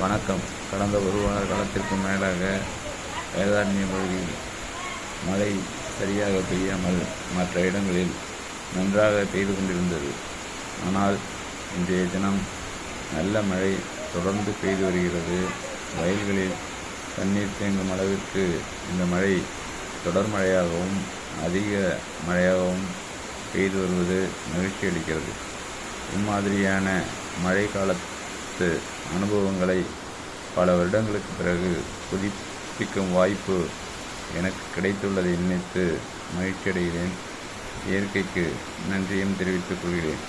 வணக்கம். கடந்த ஒரு வார காலத்திற்கு மேலாக வேதாரண்ய பகுதியில் மழை சரியாக பெய்யாமல் மற்ற இடங்களில் நன்றாக பெய்து கொண்டிருந்தது. ஆனால் இன்றைய தினம் நல்ல மழை தொடர்ந்து பெய்து வருகிறது. வயல்களில் தண்ணீர் தேங்கும் அளவிற்கு இந்த மழை தொடர் மழையாகவும் அதிக மழையாகவும் பெய்து வருவது மகிழ்ச்சி அளிக்கிறது இம்மாதிரியான மழை காலத்து அனுபவங்களை பல வருடங்களுக்கு பிறகு புதுப்பிக்கும் வாய்ப்பு எனக்கு கிடைத்துள்ளதை நினைத்து மகிழ்ச்சி அடைகிறேன் இயற்கைக்கு நன்றியும் தெரிவித்துக் கொள்கிறேன்.